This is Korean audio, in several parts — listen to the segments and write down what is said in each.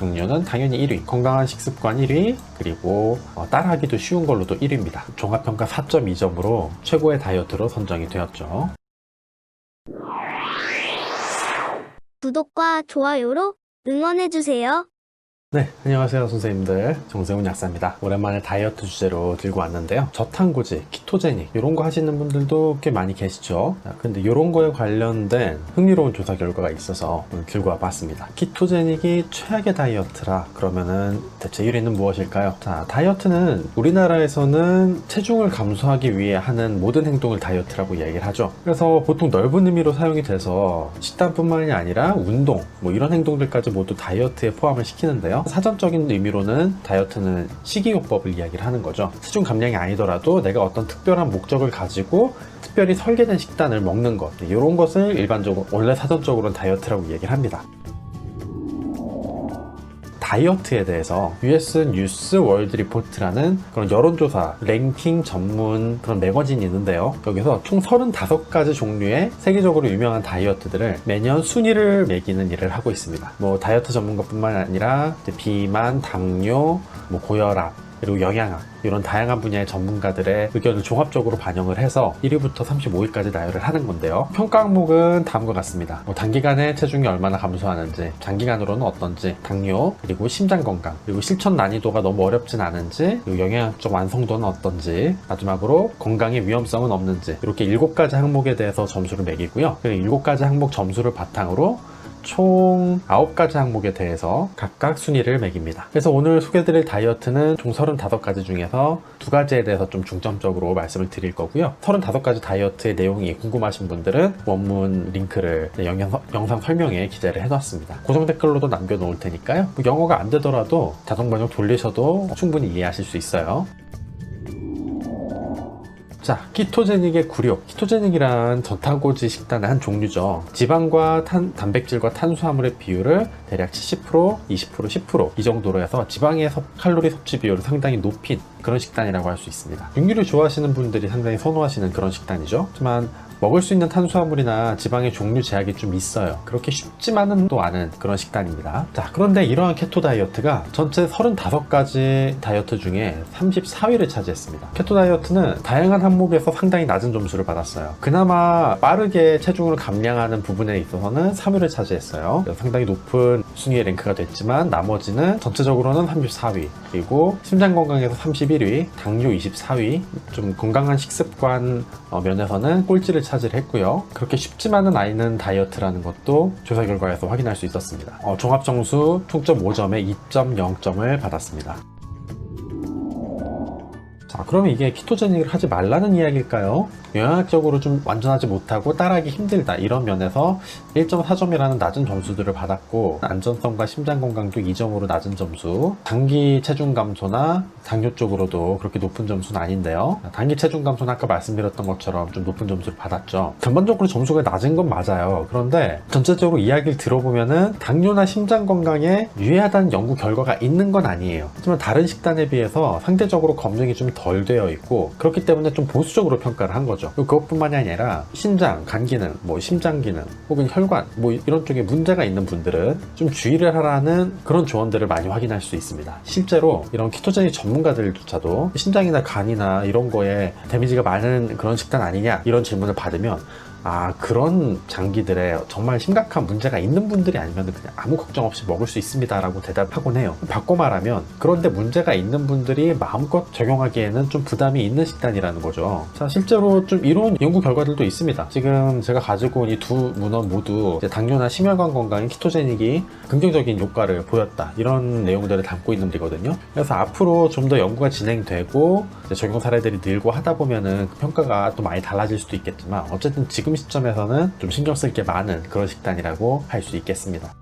당뇨는 당연히 1위, 건강한 식습관 1위, 그리고 어, 따라하기도 쉬운 걸로도 1위입니다. 종합평가 4.2점으로 최고의 다이어트로 선정이 되었죠. 구독과 좋아요로 응원해주세요. 네, 안녕하세요 선생님들 정세훈 약사입니다. 오랜만에 다이어트 주제로 들고 왔는데요. 저탄고지, 키토제닉 이런 거 하시는 분들도 꽤 많이 계시죠. 자, 근데 이런 거에 관련된 흥미로운 조사 결과가 있어서 오늘 들고 와봤습니다. 키토제닉이 최악의 다이어트라 그러면은 대체 1위는 무엇일까요? 자, 다이어트는 우리나라에서는 체중을 감소하기 위해 하는 모든 행동을 다이어트라고 얘기를 하죠. 그래서 보통 넓은 의미로 사용이 돼서 식단뿐만이 아니라 운동, 뭐 이런 행동들까지 모두 다이어트에 포함을 시키는데요. 사전적인 의미로는 다이어트는 식이요법을 이야기를 하는 거죠. 체중 감량이 아니더라도 내가 어떤 특별한 목적을 가지고 특별히 설계된 식단을 먹는 것 이런 것을 일반적으로 원래 사전적으로는 다이어트라고 얘기를 합니다. 다이어트에 대해서 US 뉴스 월드 리포트라는 그런 여론조사 랭킹 전문 그런 매거진이 있는데요. 여기서 총 35가지 종류의 세계적으로 유명한 다이어트들을 매년 순위를 매기는 일을 하고 있습니다. 뭐 다이어트 전문가뿐만 아니라 비만, 당뇨, 뭐 고혈압, 그리고 영양학 이런 다양한 분야의 전문가들의 의견을 종합적으로 반영을 해서 1위부터 35위까지 나열을 하는 건데요. 평가 항목은 다음과 같습니다. 뭐 단기간에 체중이 얼마나 감소하는지, 장기간으로는 어떤지, 당뇨, 그리고 심장 건강, 그리고 실천 난이도가 너무 어렵진 않은지, 그리고 영양학적 완성도는 어떤지, 마지막으로 건강의 위험성은 없는지 이렇게 7가지 항목에 대해서 점수를 매기고요. 그리고 7가지 항목 점수를 바탕으로 총 9가지 항목에 대해서 각각 순위를 매깁니다. 그래서 오늘 소개드릴 다이어트는 총 35가지 중에서 두 가지에 대해서 좀 중점적으로 말씀을 드릴 거고요. 35가지 다이어트의 내용이 궁금하신 분들은 원문 링크를 영상, 영상 설명에 기재를 해놨습니다. 고정 댓글로도 남겨놓을 테니까요. 뭐 영어가 안 되더라도 자동 번역 돌리셔도 충분히 이해하실 수 있어요. 자, 키토제닉의 구력. 키토제닉이란 저탄고지 식단의 한 종류죠. 지방과 탄, 단백질과 탄수화물의 비율을 대략 70%, 20%, 10%이 정도로 해서 지방의 섭- 칼로리 섭취 비율을 상당히 높인 그런 식단이라고 할 수 있습니다. 육류를 좋아하시는 분들이 상당히 선호하시는 그런 식단이죠. 하지만 먹을 수 있는 탄수화물이나 지방의 종류 제약이 좀 있어요. 그렇게 쉽지만은 또 않은 그런 식단입니다. 자, 그런데 이러한 케토 다이어트가 전체 35가지 다이어트 중에 34위를 차지했습니다. 케토 다이어트는 다양한 항목에서 상당히 낮은 점수를 받았어요. 그나마 빠르게 체중을 감량하는 부분에 있어서는 3위를 차지했어요. 상당히 높은 순위의 랭크가 됐지만 나머지는 전체적으로는 34위, 그리고 심장 건강에서 31위, 당뇨 24위, 좀 건강한 식습관 어, 면에서는 꼴찌를 차지했고요. 그렇게 쉽지만은 않은 다이어트라는 것도 조사 결과에서 확인할 수 있었습니다. 어, 종합 점수 총점 5점에 2.0점을 받았습니다. 자, 그러면 이게 키토제닉을 하지 말라는 이야기일까요? 영양학적으로 좀 완전하지 못하고 따라하기 힘들다. 이런 면에서 1.4점이라는 낮은 점수들을 받았고, 안전성과 심장 건강도 2점으로 낮은 점수, 단기 체중 감소나 당뇨 쪽으로도 그렇게 높은 점수는 아닌데요. 단기 체중 감소는 아까 말씀드렸던 것처럼 좀 높은 점수를 받았죠. 전반적으로 점수가 낮은 건 맞아요. 그런데 전체적으로 이야기를 들어보면은 당뇨나 심장 건강에 유해하다는 연구 결과가 있는 건 아니에요. 하지만 다른 식단에 비해서 상대적으로 검증이 좀덜 되어 있고 그렇기 때문에 좀 보수적으로 평가를 한 거죠. 그것뿐만이 아니라 신장, 간 기능, 뭐 심장 기능, 혹은 혈관, 뭐 이런 쪽에 문제가 있는 분들은 좀 주의를 하라는 그런 조언들을 많이 확인할 수 있습니다. 실제로 이런 키토제닉 전문가들조차도 심장이나 간이나 이런 거에 데미지가 많은 그런 식단 아니냐 이런 질문을 받으면 아 그런 장기들에 정말 심각한 문제가 있는 분들이 아니면 그냥 아무 걱정 없이 먹을 수 있습니다라고 대답하곤 해요. 바꿔 말하면 그런데 문제가 있는 분들이 마음껏 적용하기에는 좀 부담이 있는 식단이라는 거죠. 자 실제로 좀 이런 연구 결과들도 있습니다. 지금 제가 가지고 온 이 두 문헌 모두 당뇨나 심혈관 건강에 키토제닉이 긍정적인 효과를 보였다 이런 내용들을 담고 있는 거거든요. 그래서 앞으로 좀 더 연구가 진행되고 적용 사례들이 늘고 하다 보면은 그 평가가 또 많이 달라질 수도 있겠지만 어쨌든 지금 시점에서는 좀 신경 쓸 게 많은 그런 식단이라고 할 수 있겠습니다.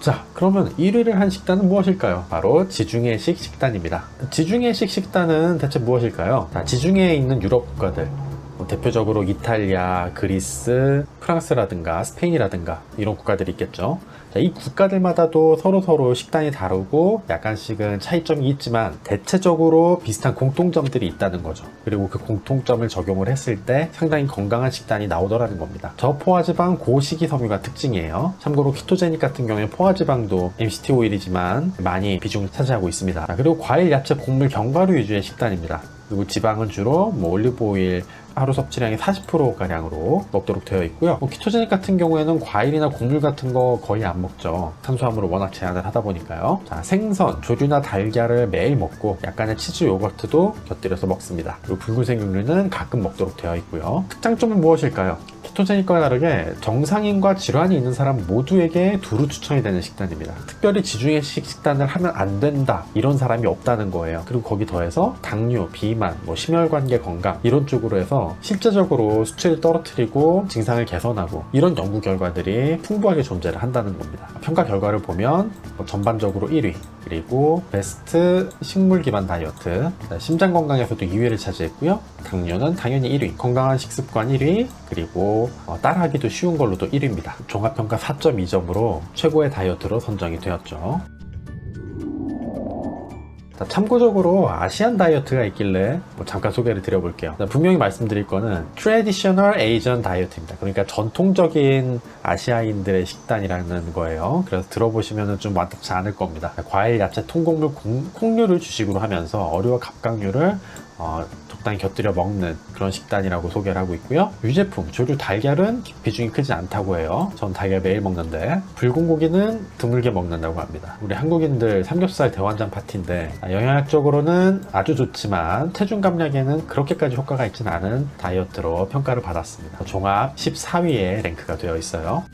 자, 그러면 1위를 한 식단은 무엇일까요? 바로 지중해식 식단입니다. 지중해식 식단은 대체 무엇일까요? 자, 지중해에 있는 유럽 국가들, 뭐 대표적으로 이탈리아, 그리스, 프랑스라든가 스페인이라든가 이런 국가들이 있겠죠. 자, 이 국가들마다도 서로 서로 식단이 다르고 약간씩은 차이점이 있지만 대체적으로 비슷한 공통점들이 있다는 거죠. 그리고 그 공통점을 적용을 했을 때 상당히 건강한 식단이 나오더라는 겁니다. 저포화지방 고식이 섬유가 특징이에요. 참고로 키토제닉 같은 경우에 포화지방도 MCT 오일이지만 많이 비중을 차지하고 있습니다. 자, 그리고 과일, 야채, 곡물, 견과류 위주의 식단입니다. 그리고 지방은 주로 뭐 올리브 오일 하루 섭취량의 40%가량으로 먹도록 되어 있고요. 뭐 키토제닉 같은 경우에는 과일이나 곡물 같은 거 거의 안 먹죠. 탄수화물을 워낙 제한을 하다 보니까요. 자, 생선, 조류나 달걀을 매일 먹고 약간의 치즈 요거트도 곁들여서 먹습니다. 그리고 붉은색 육류는 가끔 먹도록 되어 있고요. 특장점은 무엇일까요? 키토제닉과 다르게 정상인과 질환이 있는 사람 모두에게 두루 추천이 되는 식단입니다. 특별히 지중해식 식단을 하면 안 된다 이런 사람이 없다는 거예요. 그리고 거기 더해서 당뇨, 비만, 뭐 심혈관계 건강 이런 쪽으로 해서 실제적으로 수치를 떨어뜨리고 증상을 개선하고 이런 연구 결과들이 풍부하게 존재를 한다는 겁니다. 평가 결과를 보면 뭐 전반적으로 1위 그리고 베스트 식물 기반 다이어트 심장 건강에서도 2위를 차지했고요. 당뇨는 당연히 1위, 건강한 식습관 1위, 그리고 어, 따라하기도 쉬운 걸로도 1위입니다. 종합평가 4.2점으로 최고의 다이어트로 선정이 되었죠. 자, 참고적으로 아시안 다이어트가 있길래 뭐 잠깐 소개를 드려볼게요. 자, 분명히 말씀드릴 거는 Traditional Asian 다이어트입니다. 그러니까 전통적인 아시아인들의 식단이라는 거예요. 그래서 들어보시면 좀 와닿지 않을 겁니다. 과일, 야채, 통곡물, 콩- 콩류를 주식으로 하면서 어류와 갑각류를 어, 적당히 곁들여 먹는 그런 식단이라고 소개를 하고 있고요. 유제품, 조류 달걀은 비중이 크지 않다고 해요. 전 달걀 매일 먹는데 붉은 고기는 드물게 먹는다고 합니다. 우리 한국인들 삼겹살 대환장 파티인데 아, 영양학적으로는 아주 좋지만 체중 감량에는 그렇게까지 효과가 있지는 않은 다이어트로 평가를 받았습니다. 종합 14위에 랭크가 되어 있어요.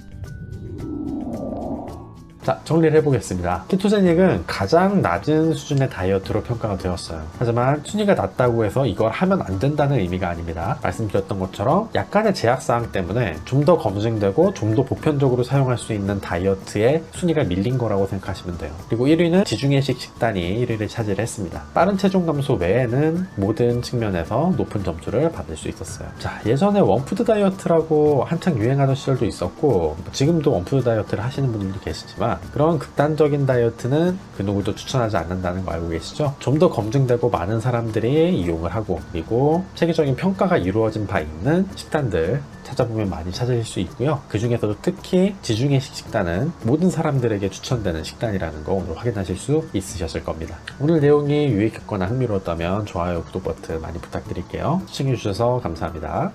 자, 정리를 해보겠습니다. 키토제닉은 가장 낮은 수준의 다이어트로 평가가 되었어요. 하지만 순위가 낮다고 해서 이걸 하면 안 된다는 의미가 아닙니다. 말씀드렸던 것처럼 약간의 제약사항 때문에 좀 더 검증되고 좀 더 보편적으로 사용할 수 있는 다이어트에 순위가 밀린 거라고 생각하시면 돼요. 그리고 1위는 지중해식 식단이 1위를 차지했습니다. 빠른 체중 감소 외에는 모든 측면에서 높은 점수를 받을 수 있었어요. 자, 예전에 원푸드 다이어트라고 한창 유행하던 시절도 있었고 지금도 원푸드 다이어트를 하시는 분들도 계시 그런 극단적인 다이어트는 그 누구도 추천하지 않는다는 거 알고 계시죠? 좀 더 검증되고 많은 사람들이 이용을 하고 그리고 체계적인 평가가 이루어진 바 있는 식단들 찾아보면 많이 찾으실 수 있고요. 그 중에서도 특히 지중해식 식단은 모든 사람들에게 추천되는 식단이라는 거 오늘 확인하실 수 있으셨을 겁니다. 오늘 내용이 유익했거나 흥미로웠다면 좋아요, 구독 버튼 많이 부탁드릴게요. 시청해주셔서 감사합니다.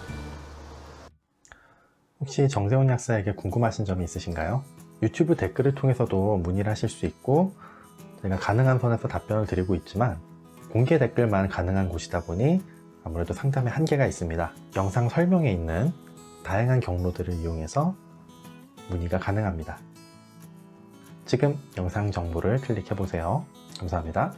혹시 정세훈 약사에게 궁금하신 점이 있으신가요? 유튜브 댓글을 통해서도 문의를 하실 수 있고 제가 가능한 선에서 답변을 드리고 있지만 공개 댓글만 가능한 곳이다 보니 아무래도 상담에 한계가 있습니다. 영상 설명에 있는 다양한 경로들을 이용해서 문의가 가능합니다. 지금 영상 정보를 클릭해 보세요. 감사합니다.